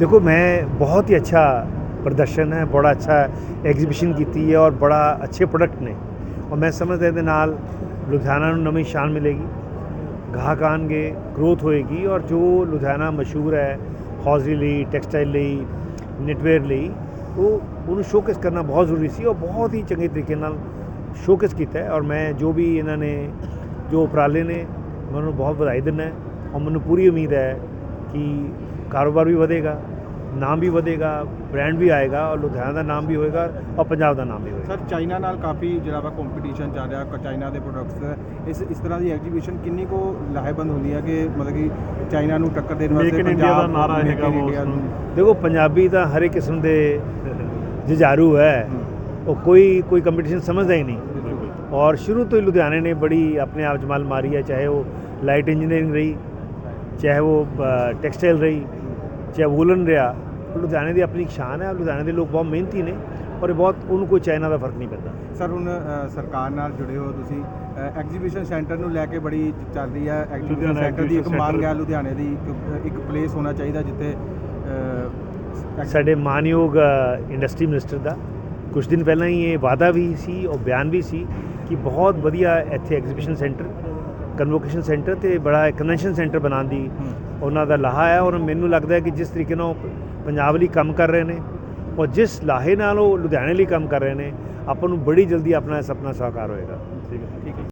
ਦੇਖੋ ਮੈਂ ਬਹੁਤ ਹੀ ਅੱਛਾ ਪ੍ਰਦਰਸ਼ਨ ਹੈ ਬੜਾ ਅੱਛਾ ਐਗਜ਼ੀਬਿਸ਼ਨ ਕੀਤੀ ਹੈ ਔਰ ਬੜਾ ਅੱਛੇ ਪ੍ਰੋਡਕਟ ਨੇ ਔਰ ਮੈਂ ਸਮਝਦਾ ਇਹਦੇ ਨਾਲ ਲੁਧਿਆਣਾ ਨੂੰ ਨਵੀਂ ਸ਼ਾਨ ਮਿਲੇਗੀ ਗਾਹਕ ਆਉਣਗੇ ਗਰੋਥ ਹੋਏਗੀ ਔਰ ਜੋ ਲੁਧਿਆਣਾ ਮਸ਼ਹੂਰ ਹੈ ਹੌਜ਼ਰੀ ਲਈ ਟੈਕਸਟਾਈਲ ਲਈ ਨਿਟਵੇਅਰ ਲਈ ਉਹ ਉਹਨੂੰ ਸ਼ੋਕੇਸ ਕਰਨਾ ਬਹੁਤ ਜ਼ਰੂਰੀ ਸੀ ਔਰ ਬਹੁਤ ਹੀ ਚੰਗੇ ਤਰੀਕੇ ਨਾਲ ਸ਼ੋਕੇਸ ਕੀਤਾ ਔਰ ਮੈਂ ਜੋ ਵੀ ਇਹਨਾਂ ਨੇ ਜੋ ਉਪਰਾਲੇ ਨੇ ਮੈਂ ਉਹਨਾਂ ਨੂੰ ਬਹੁਤ ਵਧਾਈ ਦਿੰਦਾ ਔਰ ਮੈਨੂੰ ਪੂਰੀ ਉਮੀਦ ਹੈ ਕਿ ਕਾਰੋਬਾਰ ਵੀ ਵਧੇਗਾ ਨਾਮ ਵੀ ਵਧੇਗਾ ਬ੍ਰਾਂਡ ਵੀ ਆਏਗਾ ਔਰ ਲੁਧਿਆਣਾ ਦਾ ਨਾਮ ਵੀ ਹੋਏਗਾ ਔਰ ਪੰਜਾਬ ਦਾ ਨਾਮ ਵੀ ਹੋਏਗਾ। ਸਰ ਚਾਈਨਾ ਨਾਲ ਕਾਫੀ ਜਿਹੜਾ ਵਾ ਕੰਪੀਟੀਸ਼ਨ ਚੱਲ ਰਿਹਾ ਚਾਈਨਾ ਦੇ ਪ੍ਰੋਡਕਟਸ ਇਸ ਇਸ ਤਰ੍ਹਾਂ ਦੀ ਐਗਜੀਬਿਸ਼ਨ ਕਿੰਨੀ ਕੋ ਲਾਹੇਬੰਦ ਹੁੰਦੀ ਹੈ ਕਿ ਮਤਲਬ ਕਿ ਚਾਈਨਾ ਨੂੰ ਟੱਕਰ ਦੇਣ ਵਾਸਤੇ India ਦਾ Make ਹੈਗਾ। ਦੇਖੋ ਪੰਜਾਬੀ ਤਾਂ ਹਰ ਇੱਕ ਕਿਸਮ ਦੇ ਜੁਝਾਰੂ ਹੈ। ਉਹ ਕੋਈ ਕੋਈ ਕੰਪੀਟੀਸ਼ਨ ਸਮਝਦਾ ਹੀ ਨਹੀਂ। ਔਰ ਸ਼ੁਰੂ ਤੋਂ ਹੀ ਲੁਧਿਆਣੇ ਨੇ ਬੜੀ ਆਪਣੇ ਆਪ 'ਚ ਮਲ ਮਾਰੀ ਹੈ ਚਾਹੇ ਉਹ ਲਾਈਟ ਇੰਜੀਨੀਅਰਿੰਗ ਰਹੀ ਚਾਹੇ ਉਹ ਟੈਕਸਟਾਈਲ ਰਹੀ ਚਾਹੇ ਵੂਲਨ ਰਿਹਾ ਲੁਧਿਆਣੇ ਦੀ ਆਪਣੀ ਸ਼ਾਨ ਹੈ ਲੁਧਿਆਣੇ ਦੇ ਲੋਕ ਬਹੁਤ ਮਿਹਨਤੀ ਨੇ ਔਰ ਇਹ ਬਹੁਤ ਉਹਨੂੰ ਕੋਈ ਚਾਈਨਾ ਦਾ ਫ਼ਰਕ ਨਹੀਂ ਪੈਂਦਾ ਸਰ ਹੁਣ ਸਰਕਾਰ ਨਾਲ ਜੁੜੇ ਹੋ ਤੁਸੀਂ ਐਗਜੀਬਿਸ਼ਨ ਸੈਂਟਰ ਨੂੰ ਲੈ ਕੇ ਬੜੀ ਚੱਲ ਰਹੀ ਹੈ ਐਗਜੀਬਿਸ਼ਨ ਸੈਂਟਰ ਦੀ ਇੱਕ ਮੰਗ। ਹੈ ਲੁਧਿਆਣੇ ਦੀ ਇੱਕ- ਪਲੇਸ ਹੋਣਾ ਚਾਹੀਦਾ ਜਿੱਥੇ ਸਾਡੇ ਮਾਨਯੋਗ ਇੰਡਸਟਰੀ ਮਿਨਿਸਟਰ ਦਾ ਕੁਝ ਦਿਨ ਪਹਿਲਾਂ ਹੀ ਇਹ ਵਾਅਦਾ ਵੀ ਸੀ ਔਰ ਬਿਆਨ ਵੀ ਸੀ ਕਿ ਬਹੁਤ ਵਧੀਆ ਇੱਥੇ ਐਗਜ਼ੀਬਿਸ਼ਨ ਸੈਂਟਰ ਕਨਵੋਕੇਸ਼ਨ ਸੈਂਟਰ ਤੇ ਬੜਾ ਕਨਵੈਨਸ਼ਨ ਸੈਂਟਰ ਬਣਾਉਣ ਦੀ। ਉਹਨਾਂ ਦਾ ਲਾਹਾ ਹੈ ਔਰ ਮੈਨੂੰ ਲੱਗਦਾ ਹੈ ਕਿ ਜਿਸ ਤਰੀਕੇ ਨਾਲ ਪੰਜਾਬ ਲਈ ਕੰਮ ਕਰ ਰਹੇ ਨੇ ਔਰ ਜਿਸ ਲਾਹੇ ਨਾਲ ਉਹ ਲੁਧਿਆਣੇ ਲਈ ਕੰਮ ਕਰ ਰਹੇ ਨੇ ਆਪਾਂ ਨੂੰ ਬੜੀ ਜਲਦੀ ਆਪਣਾ ਸੁਪਨਾ ਸਾਕਾਰ ਹੋਏਗਾ। ਠੀਕ ਹੈ ਠੀਕ ਹੈ।